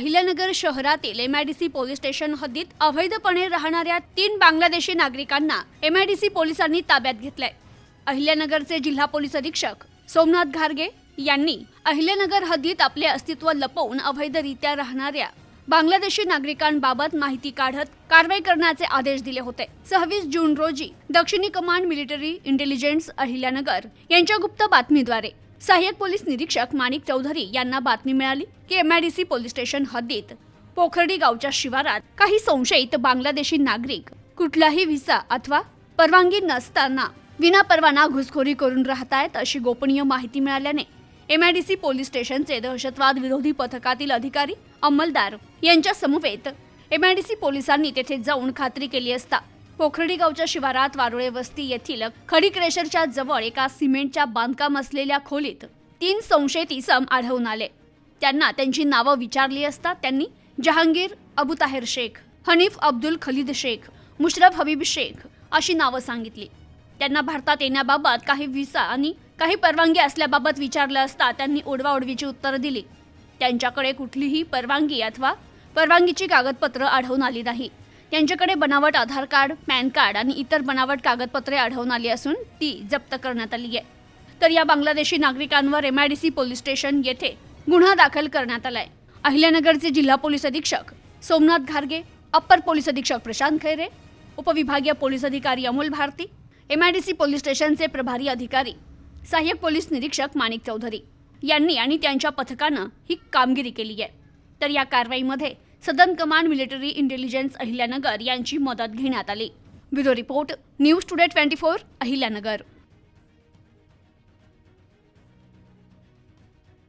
अहिल्यानगर शहरातील MIDC police station हद्दीत अवैधपणे राहणाऱ्या तीन बांगलादेशी नागरिकांना एमआयडीसी पोलिसांनी ताब्यात घेतलंय. अहिल्यानगरचे जिल्हा पोलीस अधीक्षक सोमनाथ घारगे यांनी अहिल्यानगर हद्दीत आपले अस्तित्व लपवून अवैधरित्या राहणाऱ्या बांगलादेशी नागरिकांबाबत माहिती काढत कारवाई करण्याचे आदेश दिले होते. सव्वीस जून रोजी दक्षिणी कमांड मिलिटरी इंटेलिजन्स अहिल्यानगर यांच्या गुप्त बातमीद्वारे सहाय्यक पोलीस निरीक्षक माणिक चौधरी यांना बातमी मिळाली की एमआयडीसी पोलीस स्टेशन हद्दीत पोखर्डी गावच्या शिवारात काही संशयित बांगलादेशी नागरिक कुठलाही व्हिसा अथवा परवानगी नसताना विनापरवाना घुसखोरी करून राहत आहेत अशी गोपनीय माहिती मिळाल्याने एमआयडीसी पोलीस स्टेशनचे दहशतवाद विरोधी पथकातील अधिकारी अंमलदार यांच्या समवेत एमआयडीसी पोलिसांनी तेथे जाऊन खात्री केली असता पोखर्डी गावच्या शिवारात वारुळे वस्ती येथील खडी क्रेशरच्या जवळ एका सिमेंटच्या बांधकाम असलेल्या खोलीत तीन संशयित इसम आढळून आले. त्यांना त्यांची नावं विचारली असता त्यांनी जहांगीर अबू ताहेर शेख हनीफ अब्दुल खलीद शेख मुशरफ हबीब शेख अशी नावं सांगितली. त्यांना भारतात येण्याबाबत काही व्हिसा आणि काही परवानगी असल्याबाबत विचारलं असता त्यांनी ओढवाओढवीची उत्तरं दिली. त्यांच्याकडे कुठलीही परवानगी अथवा परवानगीची कागदपत्र आढळून आली नाही. त्यांच्याकडे बनावट आधार कार्ड पॅन कार्ड आणि इतर बनावट कागदपत्रे आढळून आली असून ती जप्त करण्यात आली आहे. तर या बांगलादेशी नागरिकांवर एमआयडीसी पोलीस स्टेशन येथे गुन्हा दाखल करण्यात आलाय. अहिल्यानगरचे जिल्हा पोलीस अधीक्षक सोमनाथ घारगे अप्पर पोलीस अधीक्षक प्रशांत खैरे उपविभागीय पोलीस अधिकारी अमोल भारती एमआयडीसी पोलीस स्टेशनचे प्रभारी अधिकारी सहाय्यक पोलीस निरीक्षक माणिक चौधरी यांनी आणि त्यांच्या पथकानं ही कामगिरी केली आहे. तर या कारवाईमध्ये southern command military intelligence Ahilyanagar यांची मदत घेण्यात आली. Bureau report news today twenty four Ahilyanagar.